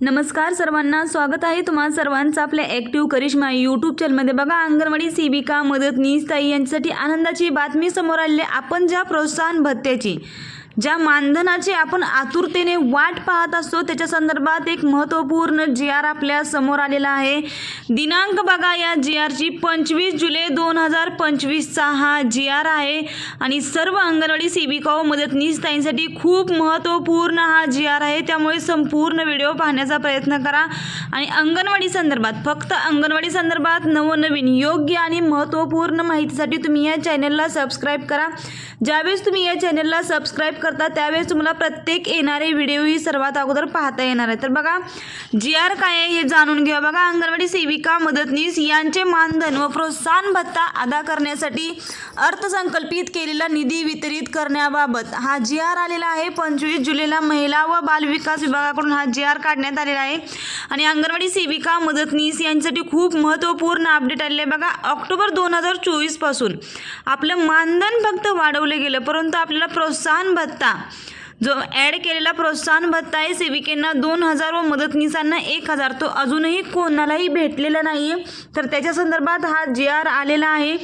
नमस्कार सर्वांना स्वागत आहे तुम्हा सर्वांचं आपल्या ॲक्टिव्ह करिश्मा यूट्यूब चॅनलमध्ये बघा अंगणवाडी सेविका मदतनीस ताई यांच्यासाठी आनंदाची बातमी समोर आलेली आपण ज्या प्रोत्साहन भत्त्याची ज्या मानधनाची आपण आतुरतेने वाट पाहत असतो त्याच्या संदर्भात एक महत्त्वपूर्ण जी आर आपल्यासमोर आलेला आहे. दिनांक बघा या जी आरची पंचवीस जुलै दोन हजार पंचवीसचा हा जी आर आहे. आणि सर्व अंगणवाडी सेविका व मदतनीस ताईंसाठी खूप महत्त्वपूर्ण हा जी आर आहे. त्यामुळे संपूर्ण व्हिडिओ पाहण्याचा प्रयत्न करा. आणि अंगणवाडी संदर्भात फक्त अंगणवाडी संदर्भात नवनवीन योग्य आणि महत्त्वपूर्ण माहितीसाठी तुम्ही या चॅनलला सबस्क्राईब करा. ज्यावेळेस तुम्ही या चॅनलला सबस्क्राईब करता त्यावेळेस तुम्हाला प्रत्येक येणारे व्हिडिओही सर्वात अगोदर पाहता येणार आहे. तर बघा जी आर काय आहे हे जाणून घ्या. बघा अंगणवाडी सेविका मदतनीस यांचे मानधन व प्रोत्साहन भत्ता अदा करण्यासाठी अर्थसंकल्पित केलेला निधी वितरित करण्याबाबत हा जी आर आलेला आहे. पंचवीस जुलैला महिला व बालविकास विभागाकडून हा जी आर काढण्यात आलेला आहे. आणि अंगणवाडी सेविका मदतनीस यांच्यासाठी खूप महत्त्वपूर्ण अपडेट आलेले आहे. बघा ऑक्टोबर दोन हजार चोवीसपासून आपलं मानधन फक्त वाढवलं गेलं परंतु आपल्याला प्रोत्साहन भत्ता जो ॲड केलेला प्रोत्साहन भत्ता आहे सेविकेंना दोन हजार व मदतनीसांना एक हजार. तो अजूनही कोणालाही भेटलेला नाही आहे तर त्याच्या संदर्भात हा जी आर आलेला आहे.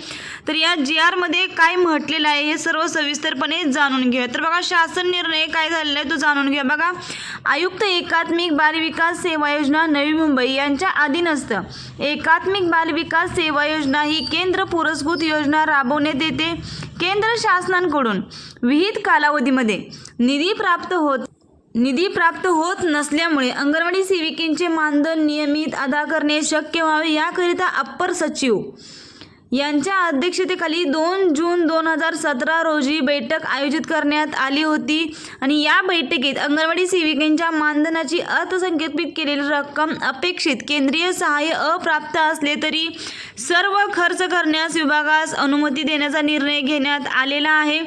तर या जी आरमध्ये काय म्हटलेलं आहे हे सर्व सविस्तरपणे जाणून घेऊया. तर बघा शासन निर्णय काय झालेला आहे तो जाणून घ्या बघा आयुक्त एकात्मिक बालविकास सेवा योजना नवी मुंबई यांच्या अधीन असतं एकात्मिक बालविकास सेवा योजना ही केंद्र पुरस्कृत योजना राबवण्यात येते. केंद्र शासनाकडून विहित कालावधीमध्ये निधी प्राप्त होत निधी प्राप्त होत नसल्यामुळे अंगणवाडी सेविकेंचे मानधन नियमित अदा करणे शक्य व्हावे याकरिता अप्पर सचिव यांच्या अध्यक्षतेखाली दोन जून दोन हजार सतरा रोजी बैठक आयोजित करण्यात आली होती. आणि या बैठकीत अंगणवाडी सेविकांच्या मानधनाची अर्थसंकल्पित केलेली रक्कम अपेक्षित केंद्रीय सहाय्य अप्राप्त असले तरी सर्व खर्च करण्यास विभागास अनुमती देण्याचा निर्णय घेण्यात आलेला आहे.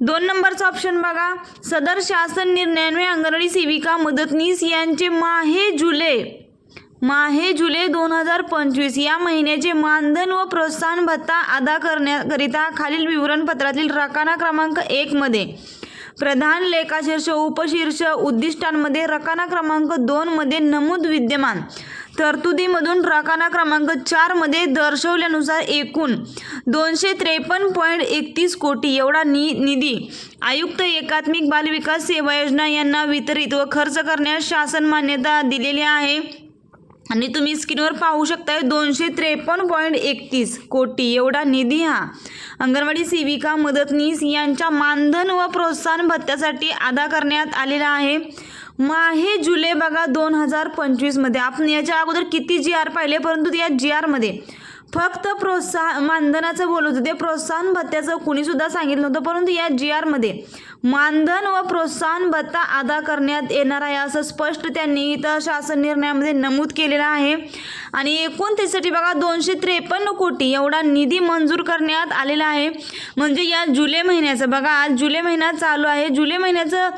दोन नंबरचा ऑप्शन बघा. सदर शासन निर्णयान्वये अंगणवाडी सेविका मदतनीस यांचे माहे जुलै माहे जुलै दोन हजार पंचवीस या महिन्याचे मानधन व प्रोत्साहन भत्ता अदा करण्याकरिता खालील विवरणपत्रातील रकाना क्रमांक एकमध्ये प्रधान लेखाशीर्ष उपशीर्ष उद्दिष्टांमध्ये रकाना क्रमांक दोनमध्ये नमूद विद्यमान तरतुदीमधून रकाना क्रमांक चारमध्ये दर्शवल्यानुसार एकूण दोनशे त्रेपन्न पॉईंट एकतीस कोटी एवढा नि निधी आयुक्त एकात्मिक बालविकास सेवा योजना यांना वितरित व खर्च करण्यास शासन मान्यता दिलेली आहे. आणि तुम्ही स्क्रीनवर पाहू शकताय दोनशे त्रेपन्न पॉईंट एकतीस कोटी. एवढा निधी हा. अंगणवाडी सेविका मदतनीस यांच्या मानधन व प्रोत्साहन भत्त्यासाठी अदा करण्यात आलेला आहे. माहे जुलै बघा दोन हजार पंचवीसमध्ये आपण याच्या अगोदर किती जी आर पाहिले? परंतु या जी आरमध्ये फक्त प्रोत्साहन मानधनाचं बोलत होते. प्रोत्साहन भत्त्याचं कुणीसुद्धा सांगितलं नव्हतं परंतु या जी आरमध्ये मानधन व प्रोत्साहन भत्ता अदा करण्यात येणार आहे असं स्पष्ट त्यांनी इथं शासन निर्णयामध्ये नमूद केलेलं आहे. आणि एकूण त्यासाठी बघा दोनशे त्रेपन्न कोटी एवढा निधी मंजूर करण्यात आलेला आहे. म्हणजे या जुलै महिन्याचं बघा आज जुलै महिना चालू आहे. जुलै महिन्याचं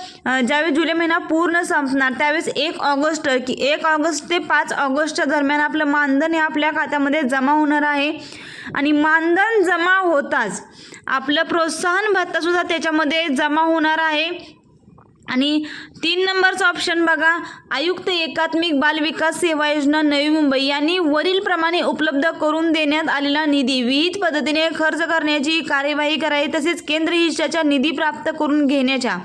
ज्यावेळी ज्यावेळेस जुलै महिना पूर्ण संपणार त्यावेळेस एक ऑगस्ट की एक ऑगस्ट ते पाच ऑगस्टच्या दरम्यान आपलं मानधन हे आपल्या खात्यामध्ये जमा होणार आहे. आणि मानधन जमा होताच. आपलं प्रोत्साहन भत्तासुद्धा त्याच्यामध्ये जमा होणार आहे. आणि तीन नंबरचा ऑप्शन बघा. आयुक्त एकात्मिक बालविकास सेवा योजना नवी मुंबई यांनी वरीलप्रमाणे उपलब्ध करून देण्यात आलेला निधी विहित पद्धतीने खर्च करण्याची कार्यवाही करावी तसेच केंद्र हिश्शाच्या निधी प्राप्त करून घेण्याच्या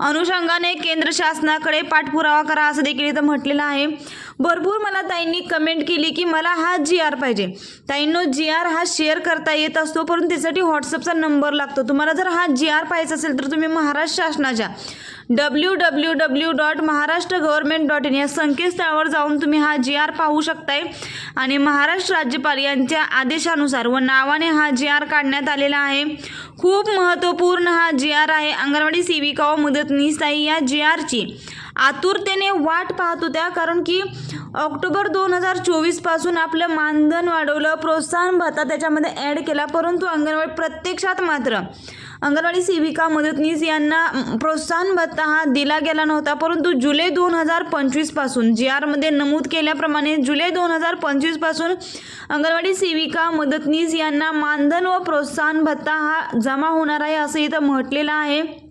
अनुषंगाने केंद्र शासनाकडे पाठपुरावा करा असं देखील इथं म्हटलेलं आहे. भरपूर मला ताईंनी कमेंट केली की मला हा जी आर पाहिजे. ताईंनो जी आर हा शेअर करता येत असतो परंतु त्यासाठी व्हॉट्सअपचा नंबर लागतो. तुम्हाला जर हा जी आर पाहिजे असेल तर तुम्ही महाराष्ट्र शासनाच्या W W W dot Maharashtra government dot in या संकेतस्थळावर जाऊन तुम्ही हा जी आर पाहू शकताय. आणि महाराष्ट्र राज्यपाल यांच्या आदेशानुसार व नावाने हा जी आर काढण्यात आलेला आहे. खूप महत्त्वपूर्ण हा जी आर आहे. अंगणवाडी सेविका व मुदतनीस ताई या जी आरची आतुरतेने वाट पाहत होत्या कारण की ऑक्टोबर दोन हजार चोवीसपासून आपलं मानधन वाढवलं प्रोत्साहन भत्ता त्याच्यामध्ये ॲड केला परंतु अंगणवाडी प्रत्यक्षात मात्र अंगणवाडी सेविका मदतनीस यांना प्रोत्साहन भत्ता हा दिला गेला नव्हता परंतु जुलै दोन हजार पंचवीसपासून जी आरमध्ये नमूद केल्याप्रमाणे जुलै दोन हजार पंचवीसपासून अंगणवाडी सेविका मदतनीस यांना मानधन व प्रोत्साहन भत्ता हा जमा होणार आहे असं इथं म्हटलेलं आहे.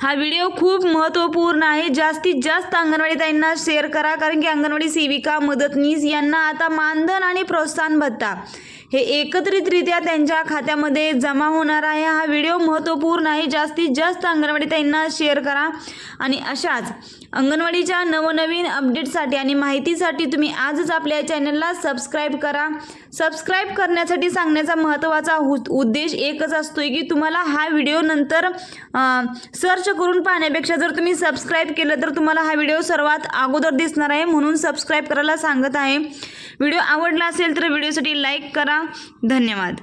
हा व्हिडिओ खूप महत्त्वपूर्ण आहे. जास्तीत जास्त अंगणवाडी ताईंना शेअर करा. कारण की अंगणवाडी सेविका मदतनीस यांना आता मानधन आणि प्रोत्साहन भत्ता. हे एकत्रितरित्या त्यांच्या खात्यामध्ये जमा होणार आहे. हा व्हिडिओ महत्त्वपूर्ण आहे. जास्तीत जास्त अंगणवाडी त्यांना शेअर करा. आणि अशाच अंगणवाडीच्या नवनवीन अपडेटसाठी आणि माहितीसाठी तुम्ही आजच आपल्या चॅनलला सबस्क्राईब करा. सबस्क्राईब करण्यासाठी सांगण्याचा महत्त्वाचा उद्देश एकच असतोय की तुम्हाला हा व्हिडिओ नंतर सर्च करून पाहण्यापेक्षा जर तुम्ही सबस्क्राईब केलं तर तुम्हाला हा व्हिडिओ सर्वात अगोदर दिसणार आहे. म्हणून सबस्क्राईब करायला सांगत आहे. व्हिडिओ आवडला असेल तर व्हिडिओसाठी लाईक करा. धन्यवाद.